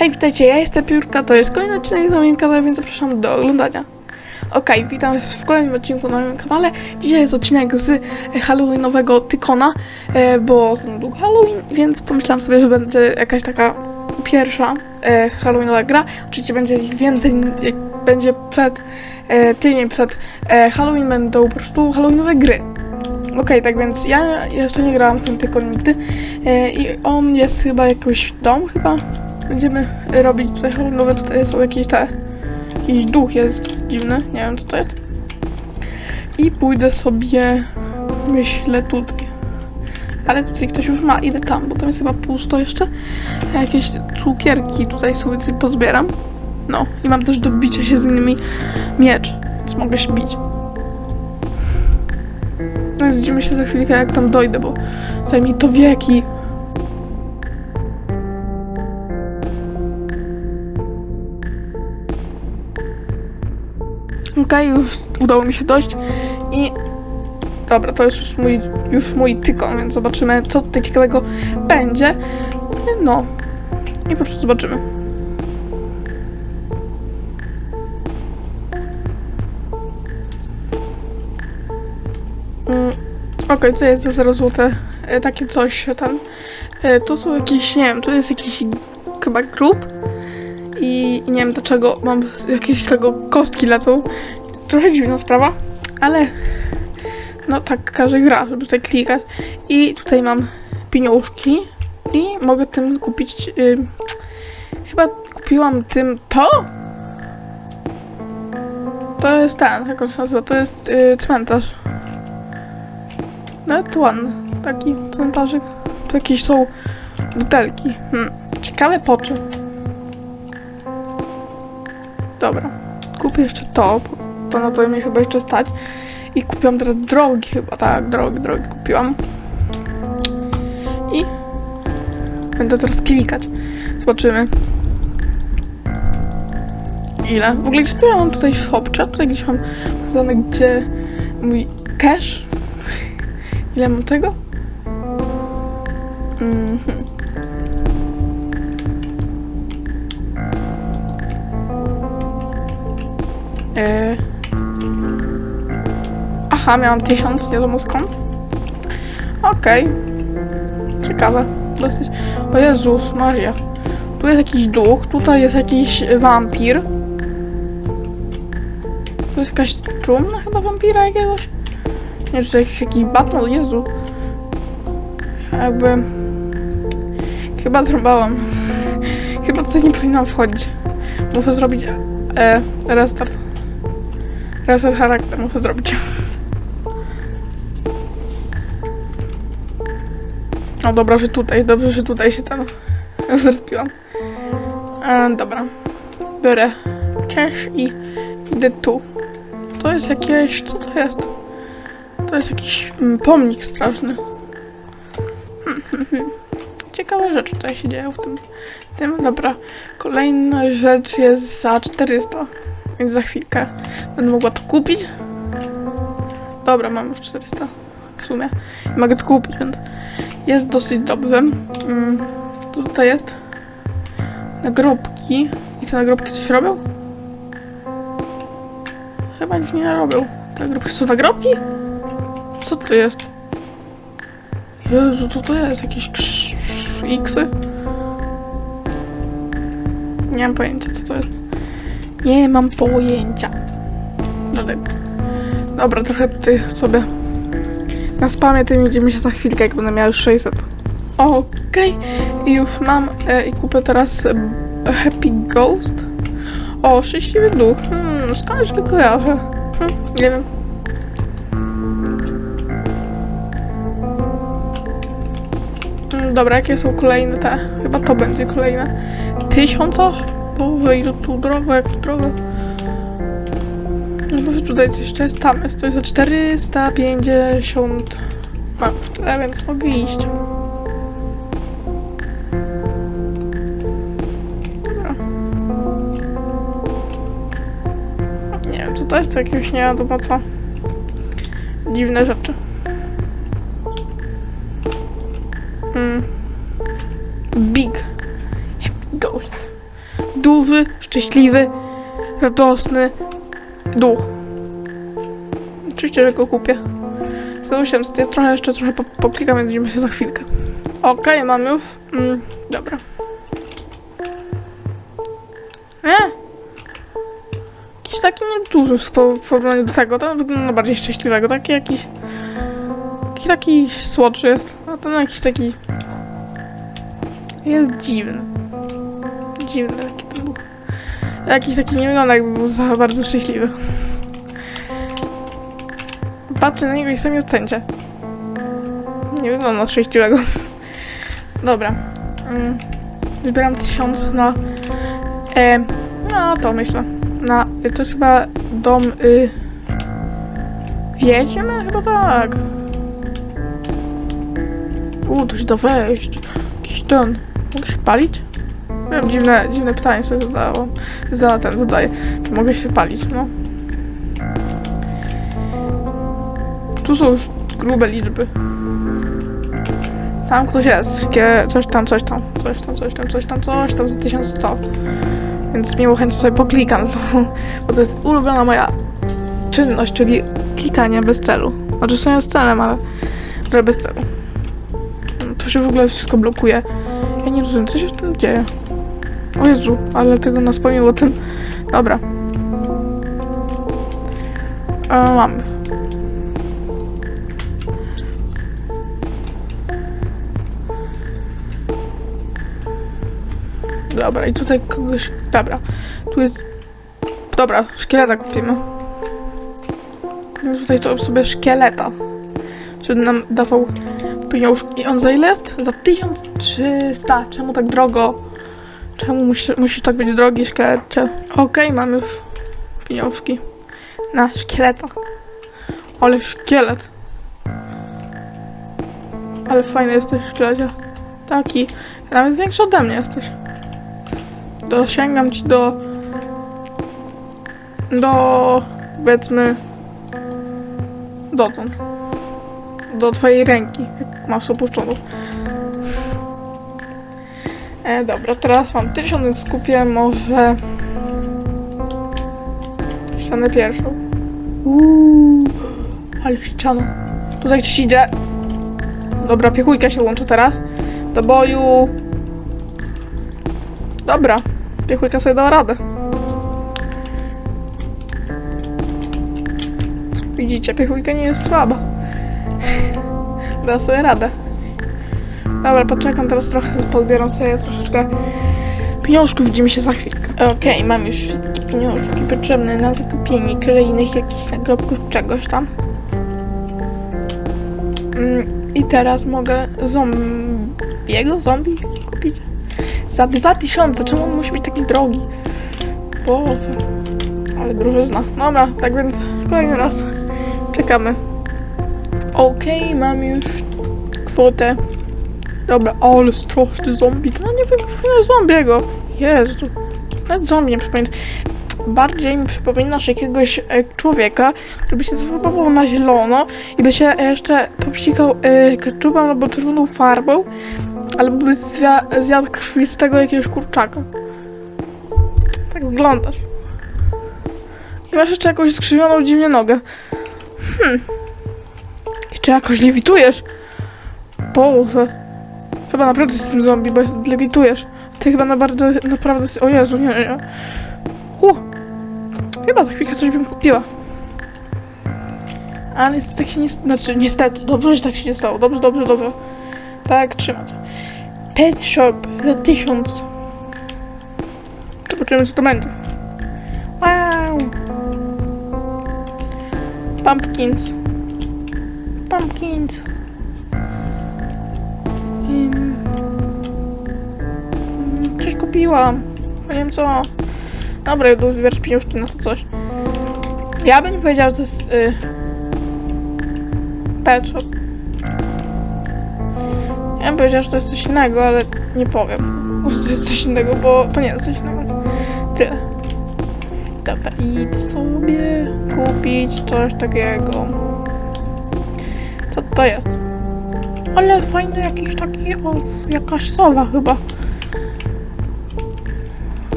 Hej, witajcie, ja jestem Piórka, to jest kolejny odcinek na moim kanale, więc zapraszam do oglądania. Okej, witam was w kolejnym odcinku na moim kanale. Dzisiaj jest odcinek z Halloweenowego Tykona, e, bo za niedługo Halloween, więc pomyślałam sobie, że będzie jakaś taka pierwsza e, Halloweenowa gra. Oczywiście będzie ich więcej, będzie przed, e, tydzień przed e, Halloween będą po prostu Halloweenowe gry. Okej, tak więc ja jeszcze nie grałam z tym Tykon nigdy e, i on jest chyba jakoś dom chyba, będziemy robić tutaj halloweenowe, tutaj są jakieś te, jakiś duch jest dziwny, nie wiem co to jest. I pójdę sobie, myślę tutaj. Ale tutaj ktoś już ma, idę tam, bo tam jest chyba pusto jeszcze. A jakieś cukierki tutaj je pozbieram. No, i mam też do bicia się z innymi miecz, więc mogę się bić. No, się za chwilkę, jak tam dojdę, bo zajmie to wieki. Okej, już udało mi się dojść i dobra, to jest już mój, już mój tykon, więc zobaczymy, co tutaj ciekawego będzie. No i po prostu zobaczymy. Mm, Okej, to jest za 0 zł e, takie coś tam. E, To są jakieś, nie wiem, to jest jakiś chyba grób i nie wiem dlaczego mam jakieś z tego kostki lecą. Trochę dziwna sprawa, ale no tak każe gra, żeby tutaj klikać. I tutaj mam pieniążki i mogę tym kupić. y, chyba kupiłam tym to. To jest ten, jak on się nazywa, to jest y, cmentarz. Nawet ładny, taki cmentarzyk. Tu jakieś są butelki. Hmm. Ciekawe po czym. Dobra. Kupię jeszcze to, to na to mnie chyba jeszcze stać. I kupiłam teraz drogi chyba, tak, drogi, drogi kupiłam. I będę teraz klikać. Zobaczymy. Ile? W ogóle czy ja mam tutaj shopcze? Tutaj gdzieś mam pokazane, gdzie mój cash. Ile mam tego? Mhm. Yy. Aha, miałam tysiąc, nie wiadomo. Okej. Ciekawe. Dosyć. O Jezus Maria. Tu jest jakiś duch, tutaj jest jakiś wampir. Tu jest jakaś trumna chyba wampira jakiegoś. Nie wiem, czy to jakiś, jakiś Batman, Jezu. Jakby... Chyba zrąbałam. Chyba tutaj nie powinnam wchodzić. Muszę zrobić e, restart. Reset charakter muszę zrobić. O dobra, że tutaj, dobrze, że tutaj się tam zrespiłam. E, dobra. Biorę cash i idę tu. To jest jakieś, co to jest? To jest jakiś mm, pomnik straszny. Ciekawe rzeczy tutaj się dzieją w tym. tym. Dobra, kolejna rzecz jest za 400, więc za chwilkę będę mogła to kupić. Dobra, mam już 400 w sumie. Mogę to kupić, więc jest dosyć dobrze. Mm, tutaj jest nagrobki. I te nagrobki coś robią? Chyba nic mi nie robią. Te nagrobki są nagrobki? Co to jest? Jezu, co to jest? Jakieś krz- xy? Nie mam pojęcia, co to jest. Nie mam pojęcia. Dobra, trochę tutaj sobie na spamie tym widzimy się za chwilkę, jak będę miała już 600. Okej, i już mam e, i kupię teraz e, Happy Ghost. O, szczęśliwy duch. Hmm, skądś go kojarzę? Hmm, nie wiem. Mm, Dobra, jakie są kolejne te? Chyba to będzie kolejne. Tysiąca? Boże, ile tu drogo, jak tu drogo. No może tutaj coś jeszcze jest, tam jest, to jest za 450. Mam tyle, więc mogę iść. Nie wiem, co to jest, to jakieś nie wiadomo co. Dziwne rzeczy. Mm. Big Ghost. duży, szczęśliwy, radosny duch. Oczywiście, że go kupię. Zadusiłem, ja trochę jeszcze trochę po- więc widzimy się za chwilkę. Okej, mam już. Mm, dobra. E? Jakiś taki nieduży w porównaniu do tego. Ten wygląda bardziej szczęśliwego. Taki jakiś... Jakiś taki słodszy jest. A ten jakiś taki... Jest dziwny. Dziwny taki ten duch. Jakiś taki nie był za bardzo szczęśliwy. Patrzę na niego i sami ocencie. Nie wygląda szczęśliwego. Dobra. Mm. Wybieram tysiąc na... E, no to myślę. Na... To jest chyba dom... Y, wiedźmy? Chyba tak. U, tu się da wejść. Jakiś ten... Mogę się palić? Nie wiem, dziwne, dziwne pytanie sobie zadało. Za ten zadaję. Czy mogę się palić? No. Tu są już grube liczby. Tam ktoś jest. Kie- Coś tam, coś tam, coś tam, coś tam, coś tam, coś tam za 1100. Więc miło chęć sobie poklikam, bo to jest ulubiona moja czynność, czyli klikanie bez celu. Znaczy sumie z celem, ale, ale bez celu. To się w ogóle wszystko blokuje. Ja nie rozumiem, co się w tym dzieje. O Jezu, ale tego nas pomimo tym. Dobra. E. Dobra, i tutaj kogoś... Dobra. Tu jest... Dobra, szkieleta kupimy. No tutaj to sobie szkieleta. Żeby nam dawał pieniążki. I on za ile jest? Za 1300. Czemu tak drogo? Czemu musi, musisz tak być drogi, szkielecie? Okej, mam już pieniążki na szkieleta. Ale szkielet. Ale fajny jesteś, szkielecie. Taki. Nawet większy ode mnie jesteś. Dosięgam ci do... Do... Powiedzmy... Dotąd. Do twojej ręki, jak masz opuszczoną. E, dobra, teraz mam tysiąc, więc skupię może... Ścianę pierwszą. Uuu, ale ściana. Tutaj ktoś idzie. Dobra, piechujka się łączy teraz. Do boju. Dobra, piechujka sobie dała radę. Widzicie, piechujka nie jest słaba. Da sobie radę. Dobra, poczekam teraz trochę, podbieram sobie troszeczkę pieniążków, widzimy się za chwilkę. Okej, mam już pieniążki potrzebne na wykupienie kolejnych jakichś nagrobków czegoś tam. Mm, I teraz mogę zombiego, zombie kupić. Za 2000, czemu on musi być taki drogi? Boże, ale drożyzna. Dobra, tak więc kolejny raz czekamy. Okej, mam już kwotę. Dobra, ale straszny zombie. To nie wygląda zombiego. Jezu. Nawet zombie nie przypomina. Bardziej mi przypominasz jakiegoś e, człowieka, który by się zafарbował na zielono i by się jeszcze popsikał e, ketchupem albo czerwoną farbą, albo by zwia- zjadł krwistego jakiegoś kurczaka. Tak wyglądasz. I masz jeszcze jakąś skrzywioną dziwnie nogę. Hmm. Jeszcze jakoś lewitujesz. Boże. Chyba naprawdę z tym zombie, bo lewitujesz. Ty chyba naprawdę, naprawdę... O Jezu, nie, nie. Uh. Chyba za chwilkę coś bym kupiła. Ale niestety tak się nie... Znaczy, niestety, dobrze, że tak się nie stało. Dobrze, dobrze, dobrze. Tak, trzymać. Pet Shop za tysiąc. Zobaczymy, co to będzie. Wow. Pumpkins. Pumpkins. Kupiłam. Nie wiem co. Dobra, tu zbierać pieniążki na to coś. Ja bym nie powiedziała, że to jest y, pet shop. Ja bym powiedziała, że to jest coś innego, ale nie powiem. Może to jest coś innego, bo to nie jest coś innego. Tyle. Dobra, idę sobie kupić coś takiego. Co to jest? Ale fajny jakiś taki, o, jakaś sowa chyba.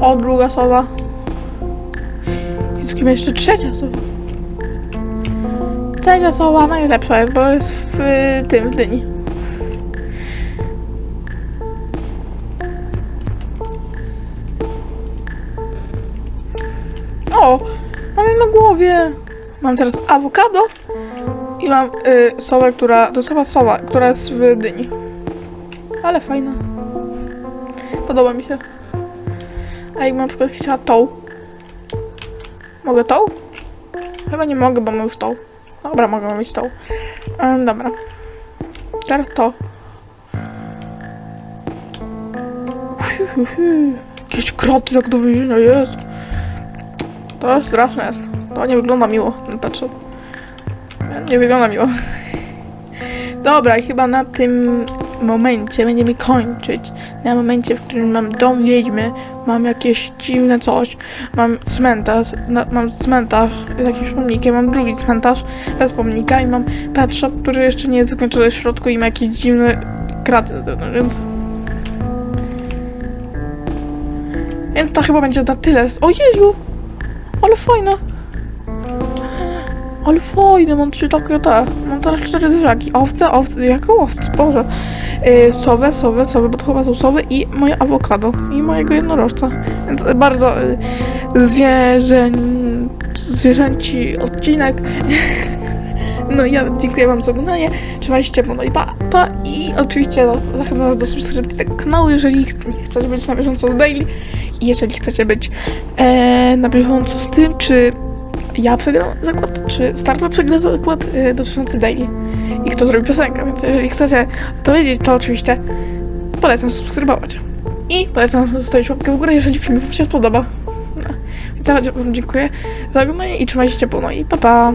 O, druga sowa. I tu chyba jeszcze trzecia sowa. Trzecia sowa najlepsza jest, bo jest w tym, w dyni. O! Mam na głowie. Mam teraz awokado i mam y, sowę, która. To sowa sowa, która jest w dyni. Ale fajna. Podoba mi się. A jakbym na przykład chciała tą. Mogę tą? Chyba nie mogę, bo mam już tą. Dobra, mogę mieć tą. Um, dobra. Teraz to. Jakieś kroty tak do więzienia jest. To straszne jest. To nie wygląda miło. Patrzę. Nie wygląda miło. Dobra, chyba na tym momencie będziemy kończyć. Na momencie, w którym mam dom wiedźmy, mam jakieś dziwne coś, mam cmentarz, na, mam cmentarz z jakimś pomnikiem, mam drugi cmentarz bez pomnika i mam pet shop, który jeszcze nie jest zakończony w środku i ma jakieś dziwne kraty, no więc... Więc to chyba będzie na tyle. O Jezu! Ale fajne! Ale fajne, mam trzy takie te. Mam teraz cztery zwierzaki. Owce, owce, jako owce, boże. Yy, sowe, sowe, sowe, bo to chyba są sowy i moje awokado. I mojego jednorożca. Bardzo yy, zwierzę... zwierzęci odcinek. No ja dziękuję wam za oglądanie. Trzymajcie ciepło, no i pa, pa. I oczywiście zachęcam was do subskrypcji tego kanału, jeżeli ch chcecie być na bieżąco z daily. I jeżeli chcecie być e, na bieżąco z tym, czy ja przegram zakład, czy Startup przegra zakład e, dotyczący daily. I kto zrobi piosenkę, więc jeżeli chcecie to wiedzieć, to oczywiście polecam subskrybować. I polecam zostawić łapkę w górę, jeżeli film wam się spodoba. No. Więc ja wam dziękuję za oglądanie i trzymajcie się ciepło, no i pa pa!